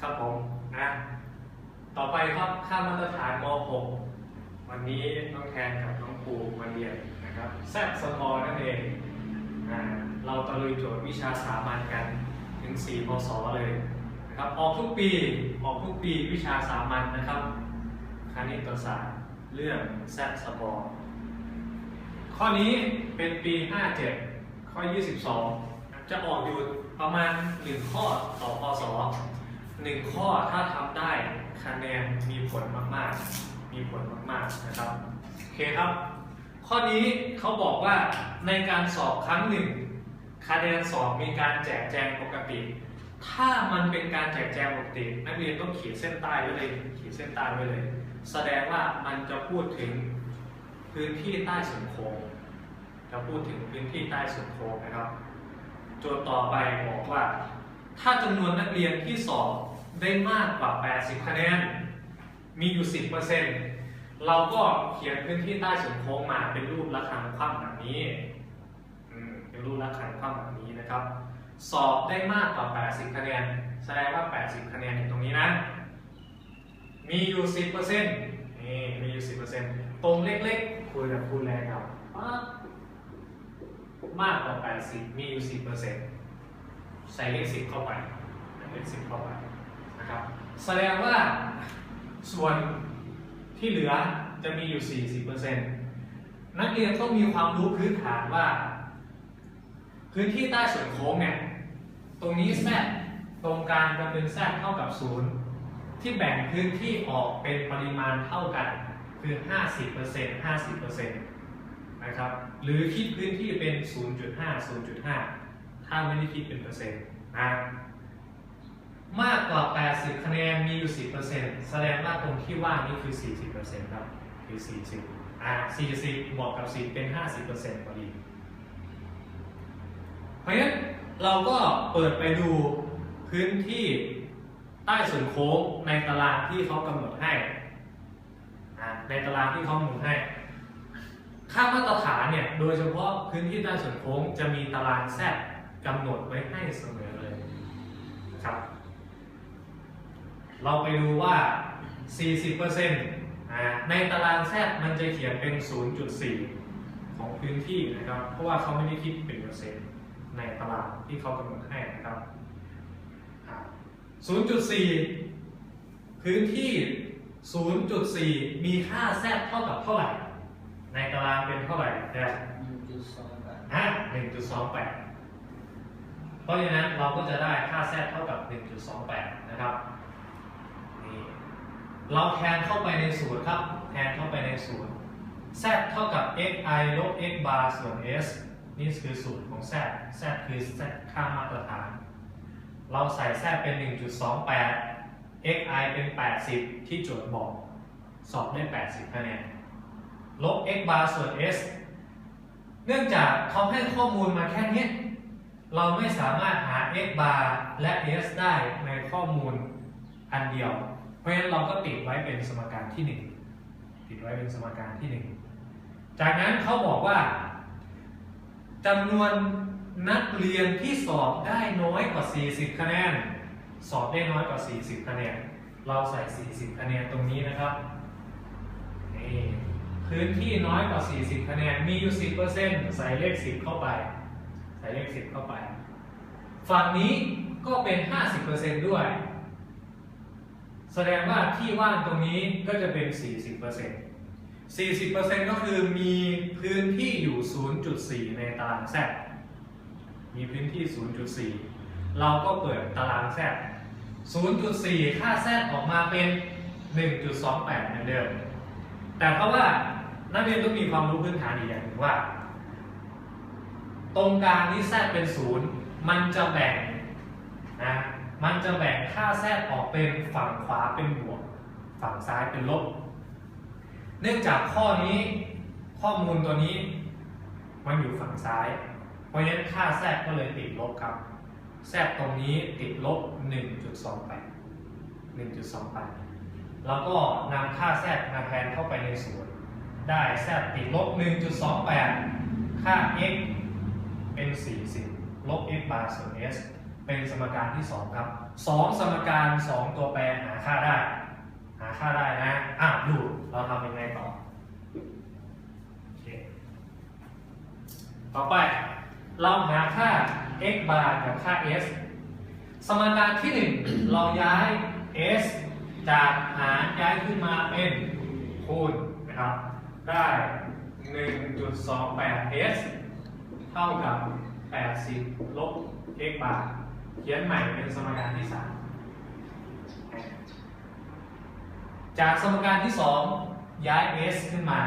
ครับผมนะต่อไปครับค่ามาตรฐานม .6 วันนี้น้องแทนกับน้องปูมาเรียนนะครับแซบสกอร์นั่นเองอ่าเราตะลุยโจทย์วิชาสามัญกันถึง4พศเลยนะครับออกทุกปีออกทุกปีวิชาสามัญนะครับคณิตศาสตร์เรื่องแซบสกอร์ข้อนี้เป็นปี 57 ข้อ 22 จะออกอยู่ประมาณ 1 ข้อต่อพศ หนึ่งข้อถ้าทำได้คะแนนมีผลมากๆ มีผลมากๆนะครับโอเคครับ ข้อนี้เขาบอกว่าในการสอบครั้งหนึ่งคะแนนสอบมีการแจกแจงปกติ ถ้ามันเป็นการแจกแจงปกติ นักเรียนต้องขีดเส้นใต้ไว้เลยขีดเส้นใต้ไว้เลย แสดงว่ามันจะพูดถึงพื้นที่ใต้สุดโค้งจะพูดถึงพื้นที่ใต้สุดโค้งนะครับโจทย์ต่อไปบอกว่า ถ้าจำนวนนักเรียนที่สอบ ได้มากกว่า 80 คะแนน มีอยู่ 10%เราก็เขียนพื้นที่ใต้เส่วนโค้งมาเป็นรูประฆังคว่ำแบบนี้ เป็นรูประฆังคว่ำแบบนี้นะครับ สอบได้มากกว่า 80 คะแนน แสดงว่า 80 คะแนนอยู่ตรงนี้นะ มีอยู่ 10%นี่มีอยู่ 10%ตรงเล็กๆคูณกับคูณแรงเอาปั๊บมากกว่า 80 มีอยู่ 10%ใส่เลขสิบเข้าไปเลขสิบเข้าไป นะครับ แสดงว่าส่วนที่เหลือจะมีอยู่ 40%นักเรียนต้องมีความรู้พื้นฐานว่า พื้นที่ใต้ส่วนโค้งเนี่ย ตรงนี้แซตรงกลางจะเป็นแซเท่ากับศูนย์ที่แบ่งพื้นที่ออกเป็นปริมาณเท่ากันคือ 50% 50%นะครับ หรือคิดพื้นที่เป็น 0.5 0.5 ถ้าไม่ได้คิดเป็นเปอร์เซ็นต์นะ มากกว่า 80 คะแนนมีอยู่ 10%แสดงว่าตรงที่ว่างนี่คือ 40%ครับ คือ 40 อ่า 40 บวกกับ 10 เป็น 50%พอดี เพราะฉะนั้นเราก็เปิดไปดูพื้นที่ใต้ส่วนโค้งในตารางที่เขากำหนดให้อ่าในตารางที่เขากำหนดให้ ค่ามาตรฐานเนี่ย โดยเฉพาะพื้นที่ใต้ส่วนโค้งจะมีตารางแซดกำหนดไว้ให้เสมอเลยนะครับ เราไปดูว่า 40%อ่าในตารางแซดมันจะเขียนเป็น 0.4 ของพื้นที่นะครับ เพราะว่าเขาไม่ได้คิดเป็นเปอร์เซ็นต์ในตารางที่เขากำหนดให้นะครับอ่า0.4 พื้นที่ 0.4 มีค่าแซดเท่ากับเท่าไหร่ ในตารางเป็นเท่าไหร่เนี่ยหนึ่งจุดสองแปดฮะ1.28 เพราะฉะนั้นเราก็จะได้ค่าแซดเท่ากับ 1.28 นะครับนี่ เราแทนเข้าไปในสูตรครับ แทนเข้าไปในสูตร z เท่ากับ xi ลบ x bar ส่วน s นี่คือสูตรของ z z คือ z ค่ามาตรฐาน เราใส่ z เป็น 1.28 xi เป็น 80 ที่โจทย์บอก สอบได้ 80คะแนน ลบ x bar ส่วน s เนื่องจากเขาให้ข้อมูลมาแค่นี้ เราไม่สามารถหา x bar และ s ได้ในข้อมูลอันเดียว ราะฉะนั้นเราก็ติดไว้เป็นสมการที่ 1 ติดไว้เป็นสมการที่ 1 จากนั้นเขาบอกว่าจำนวนนักเรียนที่สอบได้น้อยกว่า 40 คะแนน สอบได้น้อยกว่า 40 คะแนน เราใส่ 40 คะแนนตรงนี้นะครับนี่พื้นที่น้อยกว่า 40 คะแนน มีอยู่ 10%ใส่เลข 10 เข้าไป ใส่เลข 10 เข้าไป ฝั่งนี้ก็เป็น 50%ด้วย แสดงว่าที่ว่างตรงนี้ก็จะเป็น 40% 40%ก็คือมีพื้นที่อยู่ 0.4 ในตารางแซดมีพื้นที่ 0.4 เราก็เปิดตารางแซด0.4 ค่าแซดออกมาเป็น 1.28 เหมือนเดิม แต่เพราะว่านักเรียนต้องมีความรู้พื้นฐานอีกอย่างหนึ่งว่า ตรงกลางนี้แทรกเป็นศูนย์มันจะแบ่งนะ มันจะแบ่งค่าแทรกออกเป็นฝั่งขวาเป็นบวก ฝั่งซ้ายเป็นลบ เนื่องจากข้อนี้ข้อมูลตัวนี้มันอยู่ฝั่งซ้าย เพราะฉะนั้นค่าแทรกก็เลยติดลบครับแทรกตรงนี้ติดลบ 1.28 1.28 แล้วก็นำค่าแทรกมาแทนเข้าไปในส่วน ได้แทรกติดลบ 1.28 ค่า x เป็น 40 ลบ x บาร์ส่วน s เป็นสมการที่สองครับสองสมการสองตัวแปรหาค่าได้ หาค่าได้นะอะดูเราทำยังไงต่อโอเคต่อไปเราหาค่า x bar กับค่า s สมการที่หนึ่งเราย้าย s จากหารย้ายขึ้นมาเป็นคูณนะครับ ได้ 1.28 s เท่ากับ 80 ลบ x bar เขียนใหม่เป็นสมการที่3จากสมการที่2ย้าย s ขึ้นมา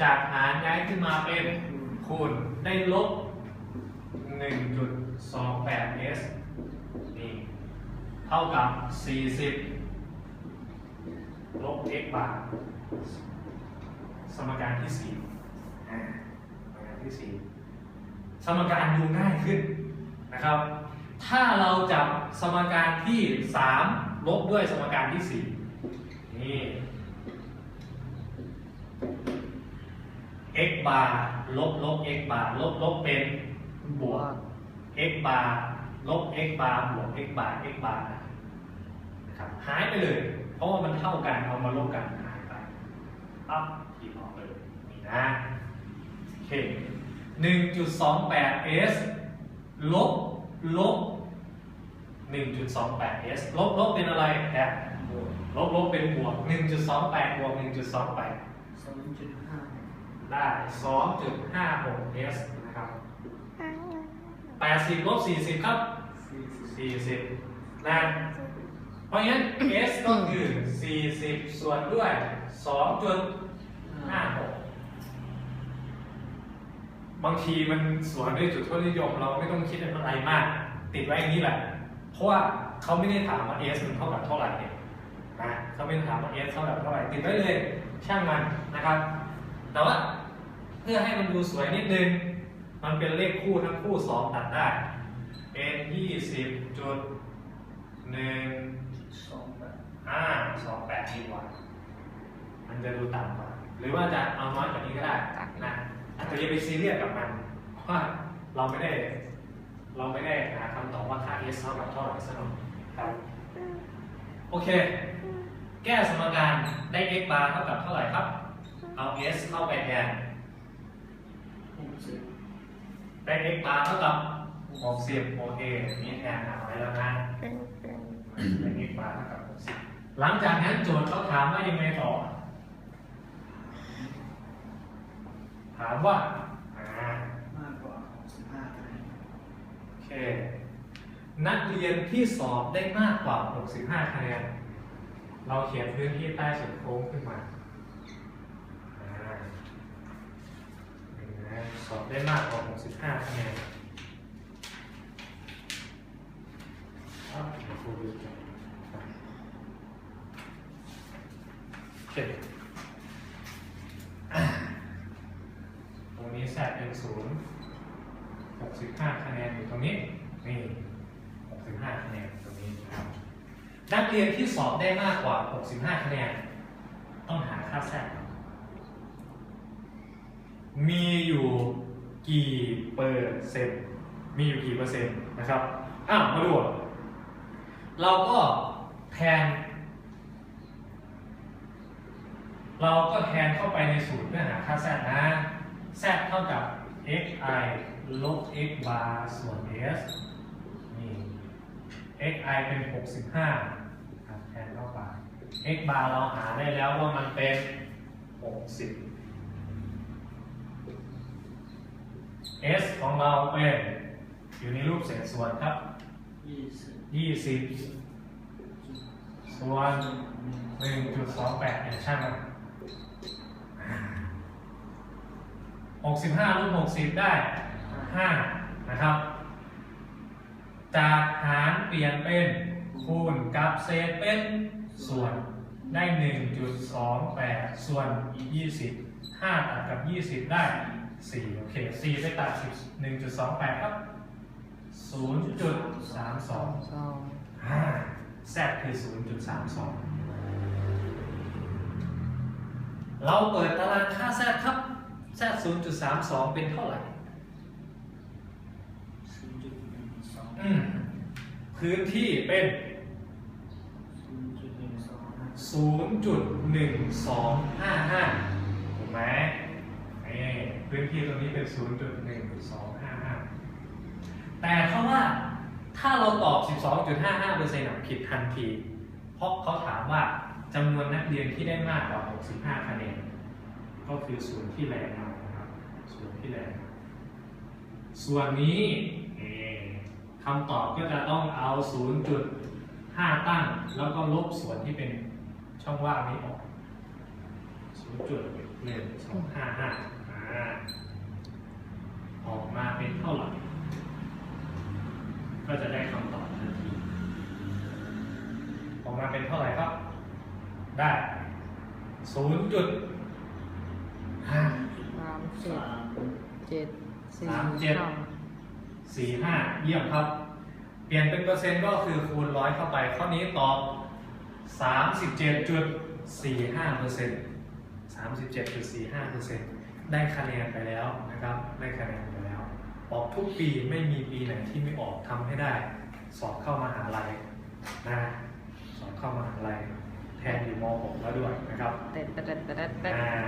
จากหารย้ายขึ้นมาเป็นคูณได้ลบ 1.28 s นี่เท่ากับ 40 ลบ x บาร์สมการที่4สมการที่ 4 สมการดูง่ายขึ้นนะครับ ถ้าเราจับสมการที่3ลบด้วยสมการที่ 4 นี่ x บาร์ลบลบ x บาร์ลบลบเป็นบวก x บาร์ลบ x บาร์บวก x บาร์ x บาร์นะครับหายไปเลย เพราะว่ามันเท่ากันเอามาลบกันหายไปปั๊บทีออกเลยนี่นะโอเคหนึ่งจุดสองแปด s ลบ ลบหนึ่งจุดสองแปด s ลบลบเป็นอะไรแอบลบลบเป็นบวกหนึ่งจุดสองแปดบวกหนึ่งจุดสองแปดสองจุดห้าได้ 2.56 s นะครับ80ลบ40 ครับสี่สิบ40 นะ เพราะงั้น s ก็คือ 40 ส่วนด้วย 2.56 บางทีมันสวนด้วยจุดทศนิยมเราไม่ต้องคิดอะไรมาก ติดไว้อย่างนี้แหละ เพราะว่าเขาไม่ได้ถามว่า s มันเท่ากับเท่าไหร่เนี่ยนะเขาไม่ได้ถามว่า s เท่ากับเท่าไหร่ติดไว้เลยช่างมันนะครับ แต่ว่าเพื่อให้มันดูสวยนิดนึง มันเป็นเลขคู่ทั้งคู่สองตัดได้เป็นยี่สิบจุดหนึ่งสองแบบห้าสองแปดดีกว่ามันจะดูต่ำกว่า หรือว่าจะเอาน้อยกว่านี้ก็ได้นะ อาจจะอย่าไปซีเรียสกับมันว่าเราไม่ได้เราไม่ได้หาคำตอบว่าค่า s เท่ากับเท่าไหร่ซะหน่อยครับโอเค แก้สมการได้ x bar เท่ากับเท่าไหร่ครับ เอา s เข้าไปแทนได้ x bar เท่ากับ60โอเคมีแทนหาไว้แล้วนะได้ x bar เท่ากับ60หลังจากนั้นโจทย์เขาถามว่ายังไงต่อ ถามว่าอ่ามากกว่าหกสิบห้าคะแนนโอเค นักเรียนที่สอบได้มากกว่า 65 คะแนน เราเขียนพื้นที่ใต้สุดโค้งขึ้นมาอ่าเห็นไหมสอบได้มากกว่า 65 คะแนนอะเดี๋ยวครูดูก่อนโอเคอะตรงนี้แซดเป็นศูนย์ 65 คะแนนอยู่ตรงนี้นี่65 คะแนนตรงนี้นะครับนักเรียนที่สอบได้มากกว่า 65 คะแนน ต้องหาค่าแทรกมีอยู่กี่เปอร์เซ็นต์ มีอยู่กี่เปอร์เซ็นต์นะครับ อ้าวมาดู เราก็แทน เราก็แทนเข้าไปในสูตรเพื่อหาค่าแซดนะ z เท่ากับ xi ลบ x bar ส่วน s นี่ xi เป็น 65ครับแทนเข้าไป x bar เราหาได้แล้วว่ามันเป็น 60 s ของเราเป็น อยู่ในรูปเศษส่วนครับ 20 ส่วน 1.28เนี่ยช่างมัน 65ลบ60 ได้ 5 นะครับ จากหารเปลี่ยนเป็นคูณกับเศษเป็นส่วนได้ 1.28 ส่วน 20 5 ตัดกับ 20 ได้ 4 โอเค 4 ไปตัด10 1.28 ครับ 0.32แซดคือ 0.32 เราเปิดตารางค่าแซดครับ แซด0.32 เป็นเท่าไหร่ศูนย์จุดหนึ่งสองอืมพื้นที่เป็นศูนย์จุดหนึ่งสองห้า0.1255ถูกไหมนี่พื้นที่ตรงนี้เป็น 0.1255 แต่เขาว่าถ้าเราตอบ 12.55%อะผิดทันที เพราะเขาถามว่าจำนวนนักเรียนที่ได้มากกว่า 65 คะแนน ก็คือส่วนที่แรงเอานะครับ ส่วนที่แรงส่วนนี้คำตอบก็จะต้องเอา 0.5 ตั้ง แล้วก็ลบส่วนที่เป็นช่องว่างนี้ออก0.1255อ่าออกมาเป็นเท่าไหร่ ก็จะได้คำตอบทันที ออกมาเป็นเท่าไหร่ครับ ได้0.5สาม เจ็ดสามเจ็ดสี่สามเจ็ดท่าสี่ห้าเยี่ยมครับ เปลี่ยนเป็นเปอร์เซ็นต์ก็คือคูณร้อยเข้าไป ข้อนี้ตอบสามสิบเจ็ดจุดสี่ห้าเปอร์เซ็นต์สามสิบเจ็ดจุดสี่ห้าเปอร์เซ็นต์ได้คะแนนไปแล้วนะครับ ได้คะแนนไปแล้ว ออกทุกปีไม่มีปีไหนที่ไม่ออกทำให้ได้ สอบเข้ามหาลัยนะสอบเข้ามหาลัยแทนอยู่ม .6 แล้วด้วยนะครับ